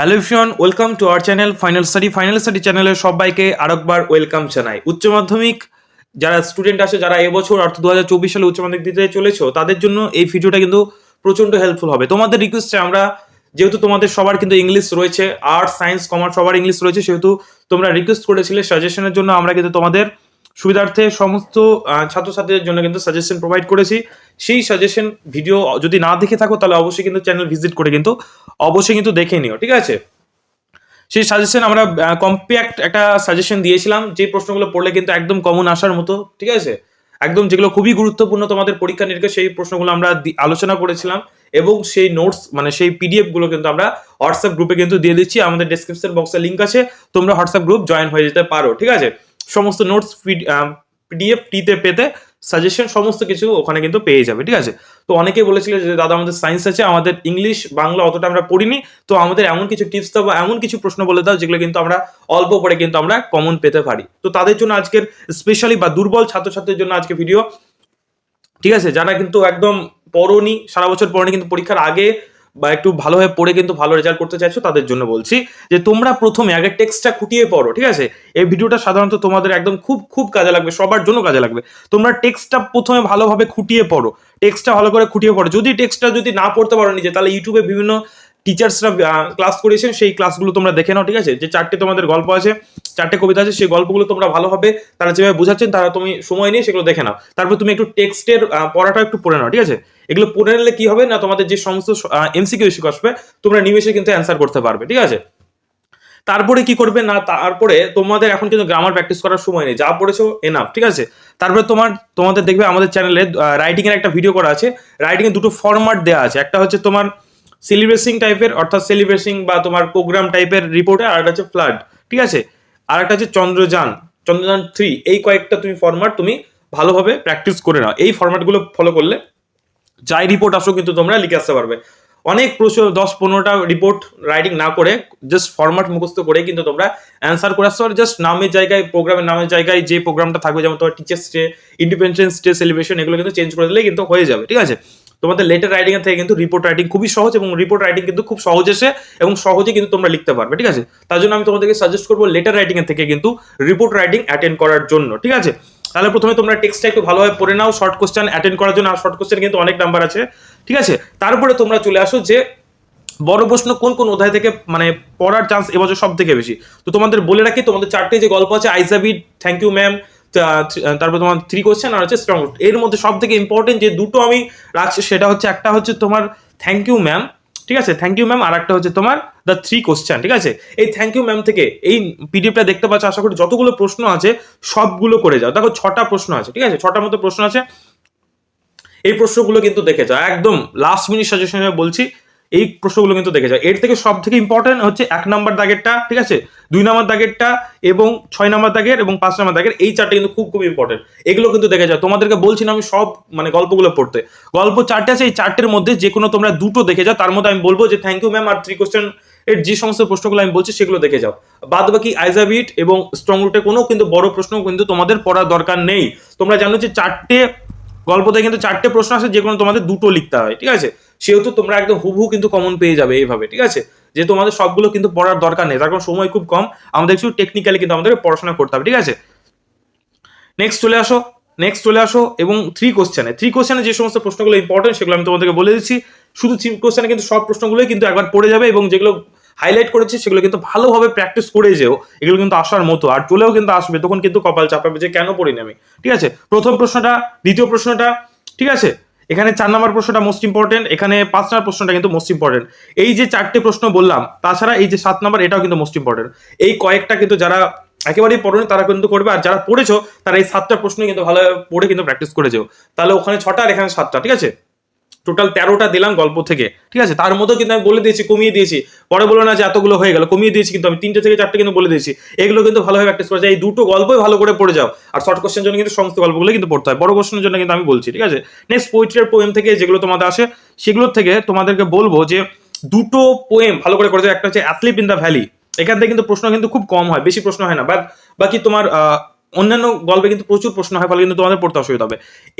Hello ফিয়ন welcome to our channel final study final study চ্যানেলের সবাইকে আরেকবার ওয়েলকাম জানাই। উচ্চ মাধ্যমিক যারা স্টুডেন্ট আছে, যারা এবছর অর্থাৎ দু হাজার চব্বিশ সালে উচ্চ মাধ্যমিক দিতে চলেছো, তাদের জন্য এই ভিডিওটা কিন্তু প্রচণ্ড হেল্পফুল হবে। তোমাদের রিকোয়েস্টে আমরা, যেহেতু তোমাদের সবার কিন্তু ইংলিশ রয়েছে আর্টস সায়েন্স কমার্স সবার ইংলিশ রয়েছে, সেহেতু তোমরা রিকোয়েস্ট করেছিলে সাজেশনের জন্য আমরা কিন্তু তোমাদের সুবিধার্থে সমস্ত ছাত্রছাত্রীদের জন্য কিন্তু সাজেশন প্রোভাইড করেছি। সেই সাজেশন ভিডিও যদি না দেখে থাকো, তাহলে অবশ্যই কিন্তু চ্যানেল ভিজিট করে কিন্তু অবশ্যই কিন্তু দেখে নিও, ঠিক আছে? সেই সাজেশন আমরা কম্প্যাক্ট একটা সাজেশন দিয়েছিলাম যে প্রশ্নগুলো পড়লে কিন্তু একদম কমন আসার মতো, ঠিক আছে? একদম যেগুলো খুবই গুরুত্বপূর্ণ তোমাদের পরীক্ষা নিরীক্ষা, সেই প্রশ্নগুলো আমরা আলোচনা করেছিলাম এবং সেই নোটস মানে সেই পিডিএফগুলো কিন্তু আমরা হোয়াটসঅ্যাপ গ্রুপে কিন্তু দিয়ে দিচ্ছি। আমাদের ডেসক্রিপশন বক্সে লিঙ্ক আছে। তোমরা হোয়াটসঅ্যাপ গ্রুপ জয়েন হয়ে যেতে পারো, ঠিক আছে? সমস্ত নোটস পিডিএফ টিতে পেতে সাজেশন সমস্ত কিছু ওখানে কিন্তু পেয়ে যাবে, ঠিক আছে? তো অনেকে বলেছিল যে দাদা আমাদের সায়েন্স আছে, আমাদের ইংলিশ বাংলা অতটা আমরা পড়িনি, তো আমাদের এমন কিছু টিপস দাও বা এমন কিছু প্রশ্ন বলে দাও যেগুলো কিন্তু আমরা অল্প পড়ে কিন্তু আমরা কমন পেতে পারি। তো তাদের জন্য আজকের স্পেশালি বা দুর্বল ছাত্রছাত্রীর জন্য আজকে ভিডিও ঠিক আছে? যারা কিন্তু একদম পড়নি, সারা বছর পড়নি কিন্তু পরীক্ষার আগে বা একটু ভালোভাবে পড়ে কিন্তু ভালো রেজাল্ট করতে চাইছো, তাদের জন্য বলছি যে তোমরা প্রথমে আগে টেক্সটটা খুঁটিয়ে পড়ো, ঠিক আছে? এই ভিডিওটা সাধারণত তোমাদের একদম খুব খুব কাজে লাগবে, সবার জন্য কাজে লাগবে। তোমরা টেক্সটটা প্রথমে ভালোভাবে খুঁটিয়ে পড়ো টেক্সটটা ভালো করে খুঁটিয়ে পড়ো। যদি টেক্সটটা যদি না পড়তে পারো নিজে, তাহলে ইউটিউবে বিভিন্ন টিচার্সরা ক্লাস করেছেন, সেই ক্লাসগুলো তোমরা দেখে নাও, ঠিক আছে? যে চারটে তোমাদের গল্প আছে চারটে কবিতা আছে, সেই গল্পগুলো তোমরা ভালোভাবে তারা যেভাবে বোঝাচ্ছেন, তারা তুমি সময় নিয়ে সেগুলো দেখে নাও। তারপর তুমি একটু টেক্সটের পড়াটা একটু পড়ে নাও, ঠিক আছে? এগুলো পড়ে নিলে কি হবে না, তোমাদের যে সমস্ত এমসিকিউ ইস্যু আসবে, তোমরা নিমেষে কিন্তু অ্যান্সার করতে পারবে, ঠিক আছে? তারপরে কি করবে না, তারপরে তোমাদের এখন কিন্তু গ্রামার প্র্যাকটিস করার সময় নেই, যা পড়েছো এনাফ ঠিক আছে? তারপরে তোমার, তোমাদের দেখবে আমাদের চ্যানেলে রাইটিং এর একটা ভিডিও করা আছে। রাইটিং এর দুটো ফরম্যাট দেওয়া আছে, একটা হচ্ছে তোমার সেলিব্রেসিং টাইপের অর্থাৎ সেলিব্রেসিং বা তোমার প্রোগ্রাম টাইপের রিপোর্টে আর একটা হচ্ছে ফ্লাড ঠিক আছে? আর একটা হচ্ছে চন্দ্রযান। চন্দ্রযান থ্রি এই কয়েকটা তুমি ফরম্যাট তুমি ভালোভাবে প্র্যাকটিস করে নাও। এই ফরম্যাটগুলো ফলো করলে যাই রিপোর্ট আসো কিন্তু তোমরা লিখে আসতে পারবে। অনেক প্রশ্ন, দশ পনেরোটা রিপোর্ট রাইটিং না করে জাস্ট ফরম্যাট মুখস্থ করে কিন্তু তোমরা অ্যান্সার করে আসতে পারো। জাস্ট নামের জায়গায় প্রোগ্রামের নামের জায়গায় যে প্রোগ্রামটা থাকবে, যেমন তোমার teachers day independence day celebration এগুলো কিন্তু চেঞ্জ করে দিলে কিন্তু হয়ে যাবে, ঠিক আছে? তোমাদের লেটার রাইটিং এর থেকে কিন্তু রিপোর্ট রাইটিং খুবই সহজ এবং রিপোর্ট রাইটিং কিন্তু খুব সহজ এসে এবং সহজে কিন্তু তোমরা লিখতে পারবে, ঠিক আছে? তার জন্য আমি তোমাদেরকে সাজেস্ট করব লেটার রাইটিং এর থেকে কিন্তু রিপোর্ট রাইটিং অ্যাটেন্ড করার জন্য, ঠিক আছে? তাহলে প্রথমে তোমরা টেক্সটটা একটু ভালোভাবে পড়ে নাও শর্ট কোশ্চেন অ্যাটেন্ড করার জন্য, আর শর্ট কোশ্চেন কিন্তু অনেক নাম্বার আছে, ঠিক আছে? তারপরে তোমরা চলে আসো যে বড় প্রশ্ন কোন কোন অধ্যায় থেকে মানে পড়ার চান্স এবছর সব থেকে বেশি? তো তোমাদের বলে রাখি, তোমাদের চারটে যে গল্প আছে আইজাবিড থ্যাংক ইউ ম্যাম তারপর তোমার থ্রি কোশ্চেন আর হচ্ছে স্ট্রং এর মধ্যে সব থেকে ইম্পর্টেন্ট যে দুটো আমি রাখছি, সেটা হচ্ছে একটা হচ্ছে তোমার থ্যাংক ইউ ম্যাম ঠিক আছে? থ্যাংক ইউ ম্যাম আর একটা হচ্ছে তোমার দ্য থ্রি কোশ্চেন ঠিক আছে? এই থ্যাংক ইউ ম্যাম থেকে, এই পিডিএফটা দেখতে পাচ্ছ, আশা করি যতগুলো প্রশ্ন আছে, সবগুলো করে যাও। দেখো, ছটা প্রশ্ন আছে, ঠিক আছে? ছটার মতো প্রশ্ন আছে। এই প্রশ্নগুলো কিন্তু দেখে যাও। একদম লাস্ট মিনিট সাজেশনে বলছি এই প্রশ্নগুলো কিন্তু দেখে যাও। এর থেকে সব থেকে ইম্পর্টেন্ট হচ্ছে এক নাম্বার দাগেরটা, ঠিক আছে? দুই নাম্বার দাগেরটা এবং ছয় নাম্বার দাগের এবং পাঁচ নাম্বার দাগের, এই চারটে কিন্তু খুব খুব ইম্পর্টেন্ট এগুলো কিন্তু দেখে যাও। তোমাদেরকে বলছি না আমি সব মানে গল্পগুলো পড়তে। গল্প চারটে আছে, এই চারটের মধ্যে যে কোনো তোমরা দুটো দেখে যাও। তার মধ্যে আমি বলব যে থ্যাংক ইউ ম্যাম আর থ্রি কোশ্চেন এর যে সমস্ত প্রশ্নগুলো আমি বলছি সেগুলো দেখে যাও। বাদ বাকি আইজাবিট এবং স্ট্রং রুটে কোনো কিন্তু বড় প্রশ্ন কিন্তু তোমাদের পড়ার দরকার নেই। তোমরা জানো যে চারটে গল্পতে কিন্তু চারটে প্রশ্ন আছে যে কোনো তোমাদের দুটো লিখতে হয়, ঠিক আছে? সেহেতু তোমরা একদম হুবহু কিন্তু কমন পেয়ে যাবে এইভাবে, ঠিক আছে? যে তোমাদের সবগুলো কিন্তু পড়ার দরকার নেই, তার কারণ সময় খুব কম, আমাদের একটু টেকনিক্যালি কিন্তু আমাদের পড়াশোনা করতে হবে, ঠিক আছে? নেক্সট চলে আসো নেক্সট চলে আসো, এবং থ্রি কোশ্চেনে থ্রি কোশ্চেনে যে সমস্ত প্রশ্নগুলো ইম্পর্টেন্ট সেগুলো আমি তোমাদেরকে বলে দিচ্ছি। শুধু থ্রি কোশ্চেনে কিন্তু সব প্রশ্নগুলোই কিন্তু একবার পড়ে যাবে এবং যেগুলো হাইলাইট করেছি, সেগুলো কিন্তু ভালোভাবে প্র্যাকটিস করে যেও, এগুলো কিন্তু আসার মতো। আর চলেও কিন্তু আসবে, তখন কিন্তু কপাল চাপাবে যে কেন পড়িনি আমি। ঠিক আছে? প্রথম প্রশ্নটা, দ্বিতীয় প্রশ্নটা, ঠিক আছে? এখানে চার নম্বর প্রশ্নটা মোস্ট ইম্পর্টেন্ট এখানে পাঁচ নম্বর প্রশ্নটা কিন্তু মোস্ট ইম্পর্টেন্ট এই যে চারটে প্রশ্ন বললাম, তাছাড়া এই যে সাত নম্বর, এটাও কিন্তু মোস্ট ইম্পর্টেন্ট এই কয়েকটা কিন্তু যারা একেবারেই পড়েনি, তারা কিন্তু করবে, আর যারা পড়েছো, তারা এই সাতটা প্রশ্ন কিন্তু ভালোভাবে পড়ে কিন্তু প্র্যাকটিস করে যেও। তাহলে ওখানে ছটা আর এখানে সাতটা, ঠিক আছে? টোটাল তেরোটা দিলাম গল্প থেকে। ঠিক আছে? তার মধ্যেও কিন্তু আমি বলে দিয়েছি, কমিয়ে দিয়েছি। পরে বলো না, যে এতগুলো হয়ে গেল। কমিয়ে দিয়েছি কিন্তু আমি। তিনটে থেকে চারটে কিন্তু বলে দিয়েছি। এগুলো কিন্তু ভালোভাবে প্র্যাকটিস করা যায়। এই দুটো গল্পই ভালো করে পড়ে যাও। আর শর্ট কোশ্চেন জন্য কিন্তু সমস্ত গল্পগুলো কিন্তু পড়তে হয়। বড় কোশ্চেনের জন্য কিন্তু আমি বলছি, ঠিক আছে? নেক্সট পোয়েট্রির পোয়েম থেকে যেগুলো তোমাদের আসে, সেগুলোর থেকে তোমাদেরকে বলব যে দুটো পোয়েম ভালো করে করে যাও। একটা হচ্ছে অ্যাথলিপ ইন দ্য ভ্যালি এখান থেকে কিন্তু প্রশ্ন কিন্তু খুব কম হয়, বেশি প্রশ্ন হয় না। বাট বাকি তোমার অন্যান্য গল্পে কিন্তু প্রচুর প্রশ্ন হয়, ফলে কিন্তু তোমাদের পড়তে অসুবিধা হবে।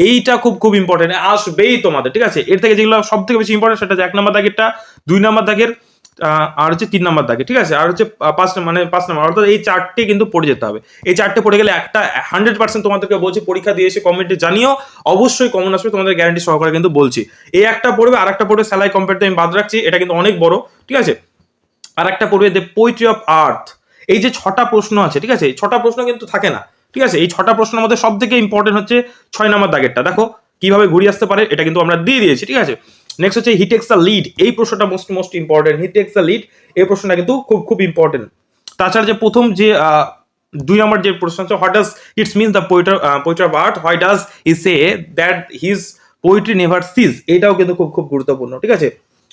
এইটা খুব খুব ইম্পর্টেন্ট আসবেই তোমাদের, ঠিক আছে? এর থেকে যেগুলো সব থেকে বেশি ইম্পর্টেন্ট সেটা এক নম্বর দাগেরটা, দুই নম্বর দাগের আর হচ্ছে তিন নাম্বার দাগে, ঠিক আছে? আর হচ্ছে পাঁচ মানে পাঁচ নাম্বার, অর্থাৎ এই চারটে কিন্তু পড়ে যেতে হবে। এই চারটে পড়ে গেলে একটা হান্ড্রেড পার্সেন্ট তোমাদেরকে বলছি, পরীক্ষা দিয়ে এসে কমেন্টে জানিও, অবশ্যই কমন আসবে, তোমাদের গ্যারান্টি সহকারে কিন্তু বলছি। এই একটা পড়বে, আর একটা পড়বে স্যালাই কম্পেয়ার আমি বাদ রাখছি, এটা কিন্তু অনেক বড়, ঠিক আছে? আর একটা পড়বে দ্য পোয়েট্রি অফ আর্থ এই যে ছটা প্রশ্ন আছে, ঠিক আছে? ছটা প্রশ্ন কিন্তু থাকে না। ঠিক আছে? এই ছটা প্রশ্নের মধ্যে সব থেকে ইম্পর্টেন্ট হচ্ছে ছয় নাম্বার দাগেরটা। দেখো, কীভাবে ঘুরিয়ে আসতে পারে, এটা কিন্তু আমরা দিয়ে দিয়েছি, ঠিক আছে? নেক্সট হচ্ছে হি টেক্স দ্য লিড এই প্রশ্নটা most most important he takes the lead এই প্রশ্নটা কিন্তু খুব খুব ইম্পর্টেন্ট তাছাড়া যে প্রথম যে দুই নম্বর যে প্রশ্ন আছে what does its mean the poetry poetry of art why does he say that his poetry never cease এটাও কিন্তু খুব খুব গুরুত্বপূর্ণ, ঠিক আছে?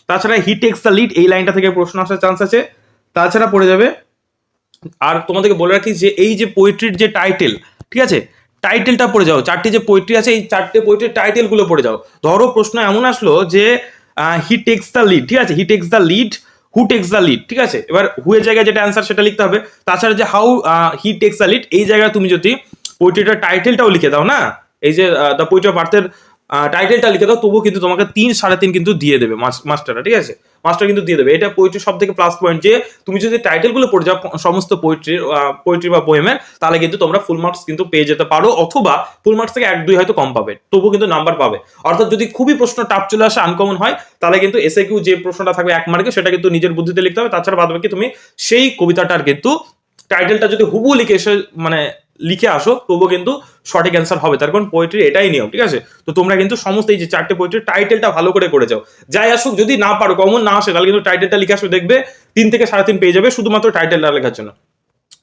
তাছাড়া হি টেক্স দ্য লিড এই লাইনটা থেকে প্রশ্ন আসার চান্স আছে। তাছাড়া পড়ে যাবে আর তোমাদেরকে বলে রাখি যে এই যে পোয়েট্রির যে টাইটেল ঠিক আছে? টাইটেলটা পড়ে যাও, চারটি যে পোয়েট্রি আছে, এই চারটে পোয়েট্রির টাইটেলগুলো পড়ে যাও। ধরো প্রশ্ন এমন আসলো যে হি টেক্স দ্য লিড ঠিক আছে? He takes the lead who takes the lead ঠিক আছে? এবার হু এর জায়গায় যেটা অ্যান্সার সেটা লিখতে হবে। তাছাড়া যে how he takes the lead এই জায়গায় তুমি যদি পোয়েট্রিটার টাইটেলটাও লিখে দাও না, এই যে দ্য পোয়েট্রি অফ আর্থের টাইটেলটা লিখে দাও, তবুও কিন্তু তোমাকে তিন সাড়ে তিন কিন্তু দিয়ে দেবে মাস্টারটা ঠিক আছে? মাস্টার কিন্তু দিয়ে দেবে। এটা পোয়েট্রি সব থেকে প্লাস পয়েন্ট যে তুমি যদি টাইটেলগুলো পড়ে যাও, সমস্ত পোয়েট্রির পোয়েট্রি বা পোয়েমের তাহলে কিন্তু তোমরা ফুল মার্কস কিন্তু পেয়ে যেতে পারো, অথবা ফুল মার্কস থেকে এক, দুই হয়তো কম পাবে, তবুও কিন্তু নাম্বার পাবে। অর্থাৎ যদি খুবই প্রশ্ন টাপ চলে আসে আনকমন হয়, তাহলে কিন্তু এসে কিউ যে প্রশ্নটা থাকবে এক মার্কে সেটা কিন্তু নিজের বুদ্ধিতে লিখতে হবে। তাছাড়া বাদ বাকি তুমি সেই কবিতাটার কিন্তু টাইটেলটা যদি হুবু লিখে এসে মানে লিখে আসো, তবুও কিন্তু সঠিক অ্যান্সার হবে। তার কারণ পোয়েট্রি এটাই নিয়ম, ঠিক আছে? তো তোমরা কিন্তু সমস্ত এই যে চারটে পোয়েট্রির টাইটেলটা ভালো করে করে যাও। যাই আসুক, যদি না পারো কমন না আসে, তাহলে কিন্তু টাইটেলটা লিখে আসো দেখবে তিন থেকে সাড়ে তিন পেয়ে যাবে শুধুমাত্র টাইটেলটা লেখার জন্য।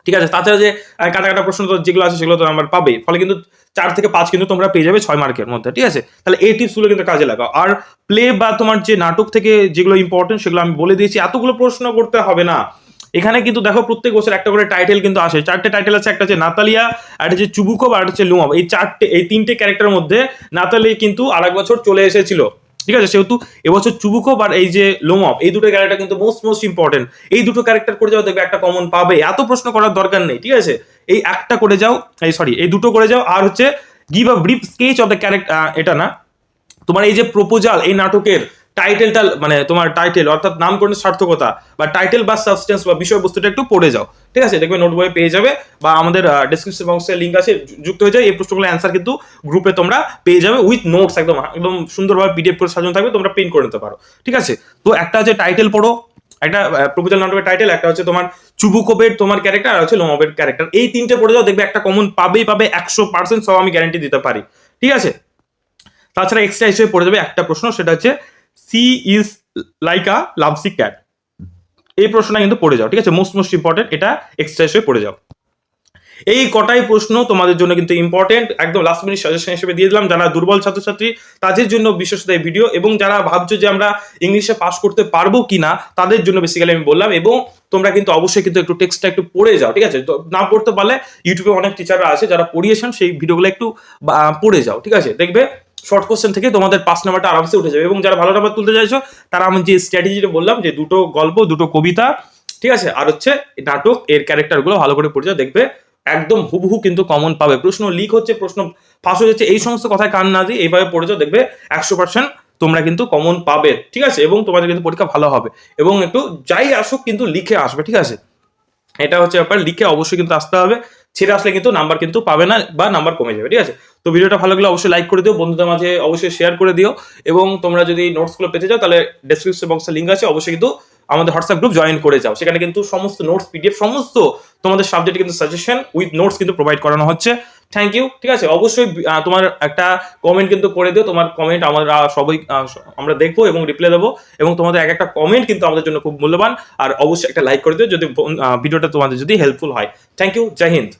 ঠিক আছে? তাছাড়া যে কাটা কাটা প্রশ্ন তো যেগুলো আছে, সেগুলো তো নাম্বার পাবে। ফলে কিন্তু চার থেকে পাঁচ কিন্তু তোমরা পেয়ে যাবে ছয় মার্কের মধ্যে, ঠিক আছে? তাহলে এই টিপসগুলো কিন্তু কাজে লাগাও। আর প্লে বা তোমার যে নাটক থেকে যেগুলো ইম্পর্টেন্ট সেগুলো আমি বলে দিয়েছি। এতগুলো প্রশ্ন করতে হবে না। এখানে কিন্তু দেখো প্রত্যেক বছর একটা করে টাইটেল কিন্তু আসে। চারটে টাইটেল আছে, একটা হচ্ছে নাতালিয়া, আর হচ্ছে চুবুকব আর হচ্ছে লুমব। এই চারটে, এই তিনটে ক্যারেক্টারের মধ্যে নাতালি কিন্তু আরেক বছর চলে এসেছিল। ঠিক আছে? সেহেতু এবছর চুবুকব আর এই যে লোমব, এই দুটো ক্যারেক্টার কিন্তু মোস্ট মোস্ট ইম্পর্টেন্ট এই দুটো ক্যারেক্টার করে যাও, দেখবে একটা কমন পাবে। এত প্রশ্ন করার দরকার নেই, ঠিক আছে? এই একটা করে যাও, এই সরি এই দুটো করে যাও, আর হচ্ছে give a brief sketch of the character এটা না। তোমার এই যে প্রপোজাল এই নাটকের টাইটেলটা মানে তোমার টাইটেল অর্থাৎ নামকরণের সার্থকতা বা টাইটেল বা সাবস্টেন্স বা বিষয়বস্তুটা একটু পড়ে যাও। ঠিক আছে? দেখবে নোট বইয়ে পেয়ে যাবে বা আমাদের ডিসক্রিপশন বক্সে লিঙ্ক আছে যুক্ত হয়ে যায়, এই প্রশ্নগুলো অ্যান্সার কিন্তু গ্রুপে তোমরা পেয়ে যাবে উইথ নোটস একদম একদম সুন্দরভাবে পিডিএফ করে সাজানো থাকবে, তোমরা প্রিন্ট করে নিতে পারো। ঠিক আছে? তো একটা হচ্ছে টাইটেল পড়ো, একটা প্রপোজাল নাটকের টাইটেল একটা হচ্ছে তোমার চুবুকোবের তোমার ক্যারেক্টার আর হচ্ছে লোমবের ক্যারেক্টার এই তিনটে পড়ে যাও, দেখবে একটা কমন পাবেই পাবে একশো পার্সেন্ট সব আমি গ্যারান্টি দিতে পারি। ঠিক আছে? তাছাড়া এক্সট্রা হিসেবে পড়ে যাবে একটা প্রশ্ন, সেটা হচ্ছে she is like a lovesick cat. এই প্রশ্নটা কিন্তু পড়ে যাও, ঠিক আছে? মোস্ট মোস্ট ইম্পর্টেন্ট এটা এক্সট্রা হিসেবে পড়ে যাও। এই কটাই প্রশ্ন তোমাদের জন্য কিন্তু ইম্পর্টেন্ট একদম লাস্ট মিনিট সাজেশন হিসেবে দিয়ে দিলাম। যারা দুর্বল ছাত্রছাত্রী, তাদের জন্য বিশেষত এই ভিডিও এবং যারা ভাবছ যে আমরা ইংলিশে পাস করতে পারব কিনা, তাদের জন্য বেসিক্যালি আমি বললাম, এবং তোমরা কিন্তু অবশ্যই কিন্তু একটু টেক্সটটা একটু পড়ে যাও, ঠিক আছে? না পড়তে পারলে ইউটিউবে অনেক টিচাররা আছে, যারা পড়িয়েছেন, সেই ভিডিওগুলো একটু পড়ে যাও, ঠিক আছে? দেখবে শর্ট কোশ্চেন থেকে তোমাদের পাঁচ নাম্বারটা আরামসে উঠে যাবে। এবং যারা ভালো নাম্বার তুলতে চাইছো, তারা আমি যে স্ট্র্যাটেজিটা বললাম যে দুটো গল্প, দুটো কবিতা, ঠিক আছে? আর হচ্ছে নাটক, এর ক্যারেক্টারগুলো ভালো করে পড়ে দেখবে একদম হুবহু কিন্তু কমন পাবে। প্রশ্ন লিক হচ্ছে, প্রশ্ন ফাঁস হয়ে যাচ্ছে, এই সমস্ত কথায় কান না দিয়ে এইভাবে পড়ে যাও, দেখবে একশো পার্সেন্ট তোমরা কিন্তু কমন পাবে, ঠিক আছে? এবং তোমাদের কিন্তু পরীক্ষা ভালো হবে। এবং একটু যাই আসুক, কিন্তু লিখে আসবে, ঠিক আছে? এটা হচ্ছে ব্যাপার, লিখে অবশ্যই কিন্তু আসতে হবে। ছেড়ে আসলে কিন্তু নাম্বার কিন্তু পাবে না বা নাম্বার কমে যাবে, ঠিক আছে? তো ভিডিওটা ভালো লাগলে অবশ্যই লাইক করে দিও, বন্ধুদের মাঝে অবশ্যই শেয়ার করে দিও, এবং তোমরা যদি নোটসগুলো পেতে চাও, তাহলে ডেসক্রিপশন বক্সে লিঙ্ক আছে, অবশ্যই কিন্তু আমাদের হোয়াটসঅ্যাপ গ্রুপ জয়েন করে যাও। সেখানে কিন্তু সমস্ত নোটস পিডিএফ সমস্ত তোমাদের সাবজেক্টে কিন্তু সাজেশন উইথ নোটস কিন্তু প্রোভাইড করানো হচ্ছে। থ্যাংক ইউ ঠিক আছে? অবশ্যই তোমার একটা কমেন্ট কিন্তু করে দিও, তোমার কমেন্ট আমরা সবাই আমরা দেখব এবং রিপ্লাই দেবো, এবং তোমাদের এক একটা কমেন্ট কিন্তু আমাদের জন্য খুব মূল্যবান, আর অবশ্যই একটা লাইক করে দিও, যদি ভিডিওটা তোমাদের যদি হেল্পফুল হয়। Thank you Joy Hind